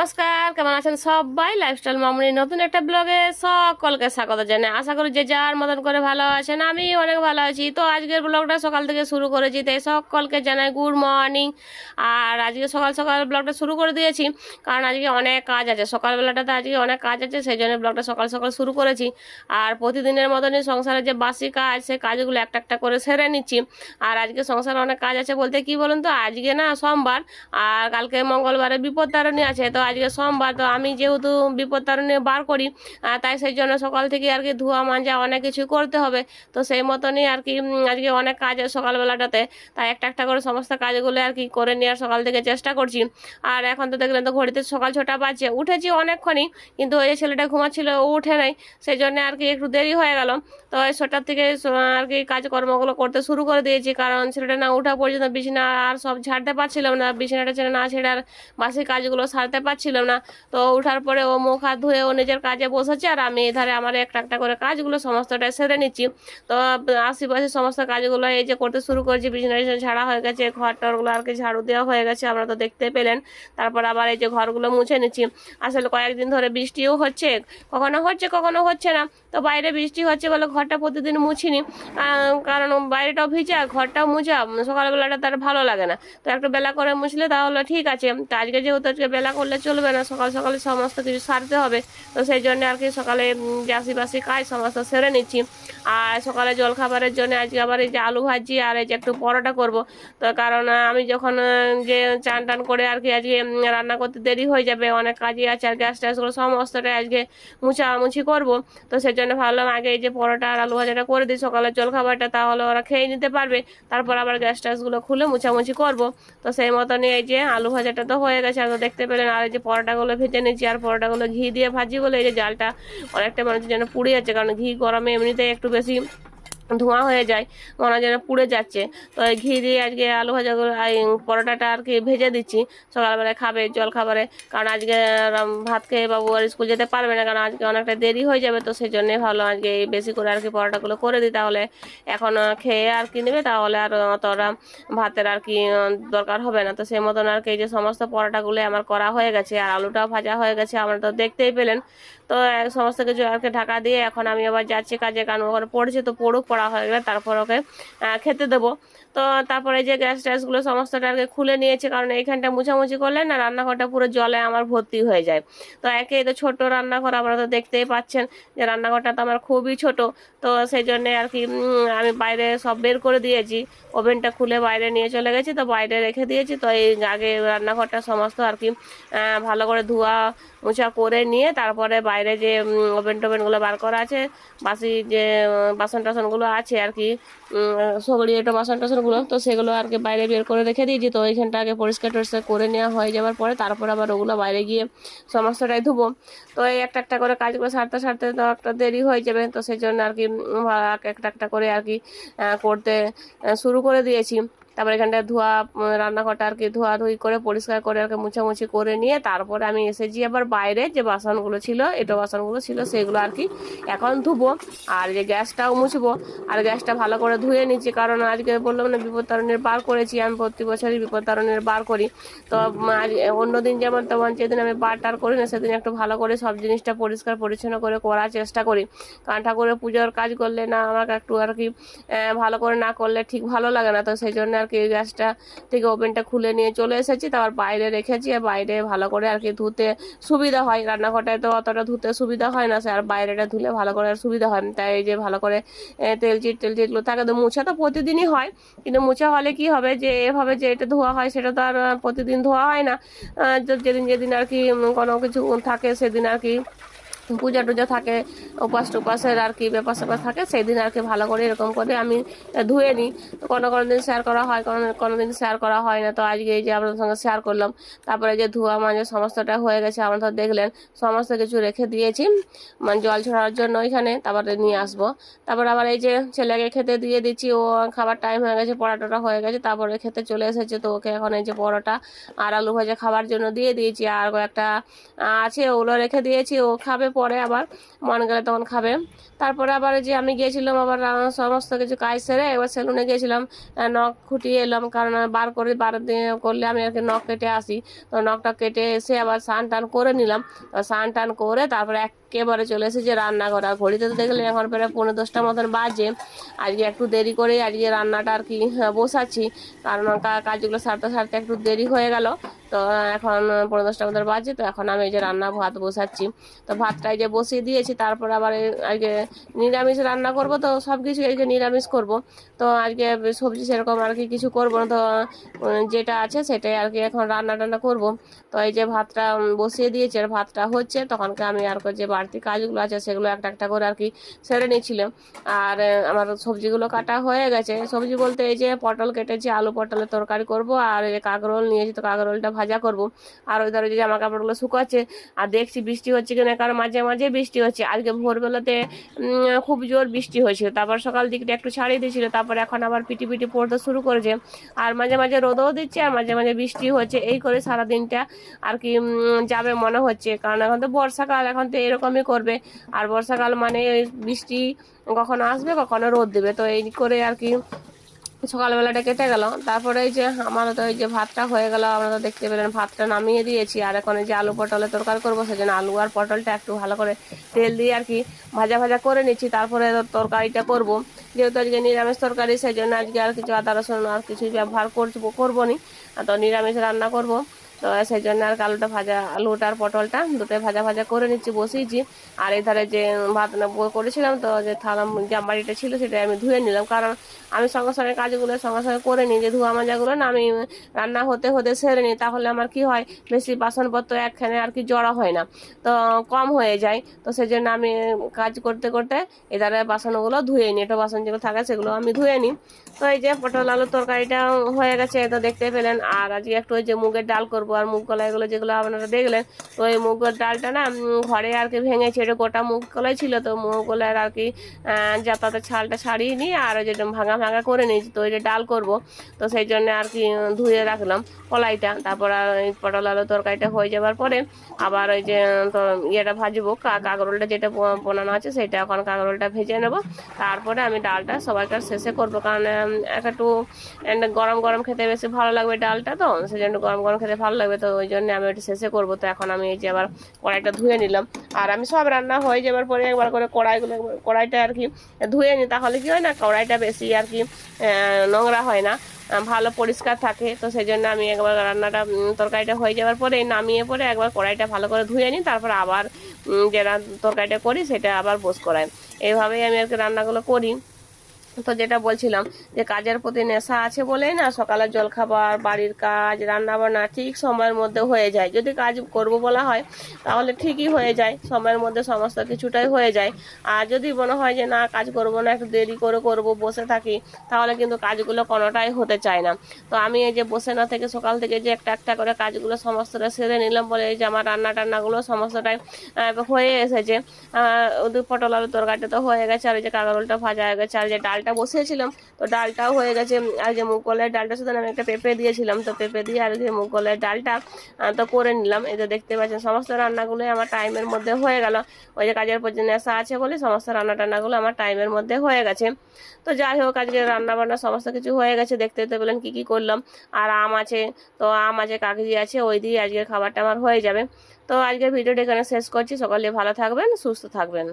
নমস্কার, কেমন আছেন সবাই? লাইফস্টাইল মামুনি নতুন একটা ব্লগে সকলকে স্বাগত জানাই। আশা করি যে যার মতন করে ভালো আছেন আমি অনেক ভালো আছি। তো আজকের ব্লগটা সকাল থেকে শুরু করেছি, তাই সকলকে জানাই গুড মর্নিং আর আজকে সকাল সকাল ব্লগটা শুরু করে দিয়েছি, কারণ আজকে অনেক কাজ আছে। সকালবেলাটাতে আজকে অনেক কাজ আছে, সেই জন্য ব্লগটা সকাল সকাল শুরু করেছি। আর প্রতিদিনের মতনই সংসারের যে বাসি কাজ, সেই কাজগুলো একটা একটা করে সেরে নিচ্ছি। আর আজকে সংসারে অনেক কাজ আছে বলতে কি বলুন তো? আজকে না সোমবার, আর কালকে মঙ্গলবারে বিপদ তারণী আছে। তো আজকে সোমবার, তো আমি যেহেতু বিপদ তারণী বার করি তাই সেই জন্য সকাল থেকে আর কি ধোয়া মাজা অনেক কিছু করতে হবে। তো সেই মতনই আর কি আজকে অনেক কাজ সকালবেলাটাতে, তাই একটা একটা করে সমস্ত কাজগুলো আর কি করে নেওয়ার সকাল থেকে চেষ্টা করছি। আর এখন তো দেখলেন তো ঘড়িতে সকাল ছটা বাজছে, উঠেছি অনেকক্ষণই, কিন্তু ওই যে ছেলেটা ঘুমাচ্ছিল, ও উঠে নাই, সেই জন্য আর কি একটু দেরি হয়ে গেল। তো ওই ছটার থেকে আর কি কাজকর্মগুলো করতে শুরু করে দিয়েছি, কারণ ছেলেটা না ওঠা পর্যন্ত বিছানা আর সব ঝাড়তে পারছিলাম না, বিছানাটা ছেড়ে না ছেড়ে আর বাসি কাজগুলো সারতে পারছিলাম না। তো ওঠার পরে ও মুখ হাত ধুয়ে ও নিজের কাজে বসেছে আর আমি এধারে আমার একটা একটা করে কাজগুলো সমস্তটা সেরে নিচ্ছি। তো আশেপাশে সমস্ত কাজগুলো এই যে করতে শুরু করেছি, বিছানা ঝাড়া হয়ে গেছে, ঘর টরগুলো আর কি ঝাড়ু দেওয়া হয়ে গেছে আমরা তো দেখতে পেলেন। তারপর আবার এই যে ঘরগুলো মুছে নিচ্ছি। আসলে কয়েকদিন ধরে বৃষ্টিও হচ্ছে, কখনো হচ্ছে কখনো হচ্ছে না। তো বাইরে বৃষ্টি হচ্ছে বলে ঘরটা প্রতিদিন মুছিনি কারণ বাইরেটাও ভিজা, ঘরটাও মুছা সকালবেলাটা তার ভালো লাগে না। তো একটু বেলা করে মুছলে তাহলে ঠিক আছে। তো আজকে যেহেতু আজকে বেলা করলে চলবে না, সকাল সকালে সমস্ত কিছু সারতে হবে। তো সেই জন্য আর কি সকালে যে আশিপাশি কাজ সমস্ত সেরে নিচ্ছি। আর সকালে জল খাবারের জন্য আজকে আবার এই যে আলু ভাজি আর এই যে একটু পরোটা করব। তো কারণ আমি যখন যে চান টান করে আর কি আজকে রান্না করতে দেরি হয়ে যাবে, অনেক কাজই আছে আর গ্যাস ট্যাসগুলো সমস্তটাই আজকে মুছামুছি করব। তো সেই জন্য ভাবলাম আগে এই যে পরোটা আর আলু ভাজাটা করে দিই সকালের জল খাবারটা তাহলে ওরা খেয়ে নিতে পারবে। তারপর আবার গ্যাস ট্যাসগুলো খুলে মুছামুছি করব। তো সেই মতনই এই যে আলু ভাজাটা তো হয়ে গেছে, আর দেখতে পেলেন, আর যে পরোটাগুলো ভেজে নিয়েছি আর পরোটাগুলো ঘি দিয়ে ভাজি বলে এই যে জালটা অনেকটা মানুষের যেন পুড়ে যাচ্ছে, কারণ ঘি গরমে এমনিতেই একটু বেশি ধোঁয়া হয়ে যায় হয় যেন পুড়ে যাচ্ছে। তো ঘি দিয়ে আজকে আলু এই পরোটাটা আর কি ভেজে দিচ্ছি। সকালবেলায় খাবে, জল খাবারে। কারণ আজকে ভাত খেয়ে বাবু আর স্কুল যেতে পারবে না, কারণ আজকে অনেকটা দেরি হয়ে যাবে। তো সেই জন্যই ভাবলাম আজকে বেশি করে আর কি পরোটাগুলো করে দিই। তাহলে এখন খেয়ে আর কি নেবে, তাহলে আর অতটা ভাতের আর কি দরকার হবে না। তো সেই মতন আর কি যে সমস্ত পরোটাগুলো আমার করা হয়ে গেছে, আর আলুটাও ভাজা হয়ে গেছে আমরা তো দেখতেই পেলেন। তো সমস্ত কিছু আর কি ঢাকা দিয়ে এখন আমি আবার যাচ্ছি কাজে, কারণ ওখানে পড়েছে তো পড়ুক পড়া হয়ে গেলে তারপর ওকে খেতে দেবো। তো তারপরে যে গ্যাস ট্যাসগুলো সমস্তটা আর খুলে নিয়েছে, কারণ এইখানটা মুছামুছি করলে না রান্নাঘরটা পুরো জলে আমার ভর্তি হয়ে যায়। তো একে তো ছোট রান্নাঘর, আপনারা তো দেখতেই পাচ্ছেন যে রান্নাঘরটা তো আমার খুবই ছোট। তো সেই জন্যে আর কি আমি বাইরে সব বের করে দিয়েছি, ওভেনটা খুলে বাইরে নিয়ে চলে গেছি, তো বাইরে রেখে দিয়েছি। তো এই আগে রান্নাঘরটা সমস্ত আর কি ভালো করে ধোয়া মোছা করে নিয়ে তারপরে বাইরে যে ওভেন টোভেনগুলো বার করা আছে, বাসি যে বাসন টাসনগুলো আছে আর কি। সগড়ি এটা বাসন টাসনগুলো তো সেগুলো আর কি বাইরে বের করে রেখে দিয়েছি। তো ওইখানটা আগে পরিষ্কার টরিষ্কার করে নেওয়া হয়ে যাওয়ার পরে তারপর আবার ওগুলো বাইরে গিয়ে সমস্তটাই ধুবো। তো এই একটা একটা করে কাজগুলো সারতে সারতে তো একটা দেরি হয়ে যাবে, তো সেই জন্য আর কি একটা একটা করে আর কি করতে শুরু করে দিয়েছি। তারপর এখানটা ধোয়া রান্নাঘরটা আর কি ধোয়া ধুই করে, পরিষ্কার করে আর কি মুছামুছি করে নিয়ে তারপরে আমি এসেছি আবার বাইরে যে বাসনগুলো ছিল, এটো বাসনগুলো ছিল, সেগুলো আর কি এখন ধুবো আর যে গ্যাসটাও মুছবো। আর গ্যাসটা ভালো করে ধুয়ে নিচ্ছি, কারণ আজকে বললাম না বিপদ তারণের বার করেছি, আমি প্রতি বছরই বিপদ তারণের বার করি। তো আজ অন্যদিন যেমন তেমন যেদিন আমি বার টার করি না, সেদিন একটু ভালো করে সব জিনিসটা পরিষ্কার পরিচ্ছন্ন করে করার চেষ্টা করি। কারণ ঠাকুরের পুজোর কাজ করলে না আমাকে একটু আর কি ভালো করে না করলে ঠিক ভালো লাগে না, তো সেই জন্য আর কি গ্যাসটা থেকে ওভেনটা খুলে নিয়ে চলে এসেছি তারপর বাইরে রেখেছি আর বাইরে ভালো করে আর কি ধুতে সুবিধা হয়। রান্নাঘরটায় তো অতটা ধুতে সুবিধা হয় না আর বাইরেটা ধুলে ভালো করে সুবিধা হয় তাই যে ভালো করে আহ, তেল চিট টেল চিটগুলো থাকে তো মোছা তো প্রতিদিনই হয় কিন্তু মোছা হলে কি হবে যে এভাবে যে এটা ধোয়া হয় সেটা তো আর প্রতিদিন ধোয়া হয় না। যেদিন যেদিন আর কি কোনো কিছু থাকে সেদিন আর কি পূজা টুজা থাকে উপাস টুপাসের আর কি ব্যাপার স্যাপার থাকে সেই দিন আর কি ভালো করে এরকম করে আমি ধুয়ে নিই। তো কোনো কোনো দিন শেয়ার করা হয়, কোনো কোনো দিন শেয়ার করা হয় না। তো আজকে এই যে আপনাদের সঙ্গে শেয়ার করলাম, তারপরে যে ধোয়া মাঝে সমস্তটা হয়ে গেছে, আপনারা তো দেখলেন, সমস্ত কিছু রেখে দিয়েছি মানে জল ছড়ার জন্য ওইখানে তারপরে নিয়ে আসব। তারপর আবার এই যে ছেলেকে খেতে দিয়ে দিচ্ছি, ও খাবার টাইম হয়ে গেছে, পরোটাটা হয়ে গেছে, তারপরে খেতে চলে এসেছে, তো ওকে এখন এই যে পরোটা আর আলু ভাজা খাবার জন্য দিয়ে দিয়েছি। আর একটা আছে, ওগুলো রেখে দিয়েছি, ও খাবে পরে আবার মন গেলে তখন খাবে। তারপরে আবার যে আমি গিয়েছিলাম আবার সমস্ত কিছু কাজ সেরে এবার সেলুনে গিয়েছিলাম নখ খুঁটিয়ে এলাম কারণ বার করে বার করলে আমি আর কি নখ কেটে আসি। তো নখটা কেটে এসে আবার স্নান টান করে নিলাম। স্নান টান করে তারপরে একেবারে চলে এসেছি রান্নাঘর। আর ঘড়িতে তো দেখলে এখন প্রায় পনেরো দশটা মতন বাজে। আজকে একটু দেরি করে আজকে রান্নাটা আর কি হ্যাঁ, বসাচ্ছি। কারণ কাজগুলো সারতে সারতে একটু দেরি হয়ে গেল। তো এখন পনেরো দশটা মতন বাজে, তো এখন আমি এই যে রান্না, ভাত বসাচ্ছি। তো ভাতটা এই যে বসিয়ে দিয়েছি, তারপর আবার এই আজকে নিরামিষ রান্না করব, তো সব কিছু আজকে নিরামিষ করব। তো আজকে সবজি সেরকম আর কি কিছু করব না, তো যেটা আছে সেটাই আর কি এখন রান্না টান্না করব। তো এই যে ভাতটা বসিয়ে দিয়েছি, আর ভাতটা হচ্ছে তখনকে আমি আর যে বাড়তি কাজগুলো আছে সেগুলো একটা একটা করে আর কি সেরে নিচ্ছিলাম। আর আমার সবজিগুলো কাটা হয়ে গেছে। সবজি বলতে এই যে পটল কেটেছি, আলু পটলের তরকারি করব, আর এই যে কাঁকরোল নিয়েছি, তো কাঁকরোলটা ভাজা করব। আর ওই ধরো যে জামা কাপড়গুলো শুকাচ্ছে, আর দেখছি বৃষ্টি হচ্ছে কিনা, কারণ মাঝে মাঝে বৃষ্টি হচ্ছে। আজকে ভোরবেলাতে খুব জোর বৃষ্টি হয়েছিল। তারপর সকাল দিকটা একটু ছাড়িয়ে দিয়েছিল, তারপর এখন আবার পিটি পিটি পড়তে শুরু করেছে। আর মাঝে মাঝে রোদও দিচ্ছে, আর মাঝে মাঝে বৃষ্টি হচ্ছে। এই করে সারা দিনটা আর কি যাবে মনে হচ্ছে। কারণ এখন তো বর্ষাকাল, এখন তো এরকমই করবে। আর বর্ষাকাল মানে বৃষ্টি কখনো আসবে, কখনো রোদ দেবে। তো এই করে আর কি সকালবেলাটা কেটে গেল। তারপরে এই যে আমার তো এই যে ভাতটা হয়ে গেল আমরা তো দেখতে পেলেন, ভাতটা নামিয়ে দিয়েছি। আর এখন যে আলু পটলের তরকারি করব, সেজন্য আলু আর পটলটা একটু ভালো করে তেল দিয়ে আর কি ভাজা ভাজা করে নিচ্ছি। তারপরে তরকারিটা করব। যেহেতু আজকে নিরামিষ তরকারি সেই জন্য আজকে আর কিছু আদা রসুন আর কিছু ব্যবহার করব করব নি। তো নিরামিষ রান্না করব। তো সেই জন্য আর আলুটা ভাজা, আলুটা আর পটলটা দুটোই ভাজা ভাজা করে নিচ্ছি, বসিয়েছি। আর এই ধারে যে ভাত করেছিলাম তো যে থালা জামবাড়িটা ছিল সেটা আমি ধুয়ে নিলাম। কারণ আমি সঙ্গে সঙ্গে কাজগুলো সঙ্গে সঙ্গে করে নিই, যে ধোয়া মাজাগুলো না আমি রান্না হতে হতে সেরে নিই, তাহলে আমার কি হয়, বেশি বাসনপত্র একখানে আর কি জড়া হয় না। তো কম হয়ে যায়, তো সেই জন্য আমি কাজ করতে করতে এধারে বাসনগুলো ধুয়ে নিই, এটা বাসন যেগুলো থাকে সেগুলো আমি ধুয়ে নিই। তো এই যে পটল, আলুর তরকারিটা হয়ে গেছে, তো দেখতে পেলেন। আর আজকে একটু ওই যে মুগের ডাল করব আর মুগ কলাই এগুলো যেগুলো আপনারা দেখলেন তো এই মুগের ডালটা না ঘরে আর কি ভেঙেছে, এটা গোটা মুগ কলাই ছিল তো মুগ কলাইয়ের আর কি যাতাতে ছালটা ছাড়িয়ে নিই আর ওই যে ভাঙা ভাঙা করে নিয়েছি, তো ওই যে ডাল করব, তো সেই জন্য আর কি ধুয়ে রাখলাম কলাইটা, তারপর ওই পটল আলু তরকারিটা হয়ে যাবার পরে আবার ওই যে তো ইয়েটা ভাজবো কাঁকরোলটা যেটা বানানো আছে সেটা এখন কাঁকরোলটা ভেজে নেব, তারপরে আমি ডালটা সবাইকার শেষে করব, কারণ একটু গরম গরম খেতে বেশি ভালো লাগবে ডালটা তো, সেই জন্য গরম গরম খেতে ভালো লাগবে, তো ওই জন্য আমি একটু শেষে করব। তো এখন আমি এই যে আবার কড়াইটা ধুয়ে নিলাম। আর আমি সব রান্না হয়ে যাবার পরে একবার করে কড়াইগুলো, কড়াইটা আর কি ধুয়ে নিই তাহলে কি হয় না, কড়াইটা বেশি আর কি নোংরা হয় না ভালো পরিষ্কার থাকে। তো সেই জন্য আমি একবার রান্নাটা তরকারিটা হয়ে যাওয়ার পরে নামিয়ে পরে একবার কড়াইটা ভালো করে ধুয়ে নিই তারপর আবার যে তরকারিটা করি, সেটা আবার বোস করাই। এইভাবেই আমি আর কি রান্নাগুলো করি। তো যেটা বলছিলাম যে কাজের প্রতি নেশা আছে বলেই না সকালের জলখাবার, বাড়ির কাজ রান্না বান্না ঠিক সময়ের মধ্যে হয়ে যায়। যদি কাজ করব বলা হয়, তাহলে ঠিকই হয়ে যায়। সময়ের মধ্যে সমস্ত কিছুটাই হয়ে যায়। আর যদি মনে হয় যে না, কাজ করব না, একটু দেরি করে করব, বসে থাকি, তাহলে কিন্তু কাজগুলো কোনোটাই হতে চায় না। তো আমি এই যে বসে না থেকে সকাল থেকে যে একটা একটা করে কাজগুলো সমস্তটা সেরে নিলাম বলে এই যে আমার রান্না টান্নাগুলো সমস্তটাই হয়ে এসেছে। পটল আলু তরকারিটা তো হয়ে গেছে, আর ওই যে কাঁকরোলটা ভাজা হয়ে গেছে, আর যে ডালটা বসিয়েছিলাম, তো ডালটাও হয়ে গেছে। আর যে মুগ কলের ডালটা শুধু আমি একটা পেঁপে দিয়েছিলাম, তো পেঁপে দিয়ে আর যে মুগ কলের ডালটা তো করে নিলাম। এই যে দেখতে পাচ্ছেন, সমস্ত রান্নাগুলোই আমার টাইমের মধ্যে হয়ে গেল। ওই যে কাজের প্রতি নেশা আছে বলে সমস্ত রান্না টান্নাগুলো আমার টাইমের মধ্যে হয়ে গেছে। তো যাই হোক, আজকে রান্না বান্না সমস্ত কিছু হয়ে গেছে। দেখতে দেখতে পেলেন কী কী করলাম। আর আম আছে, তো আম আছে, কাগজি আছে, ওই দিয়ে আজকের খাবারটা আমার হয়ে যাবে। তো আজকের ভিডিওটা এখানে শেষ করছি। সকালে ভালো থাকবেন, সুস্থ থাকবেন।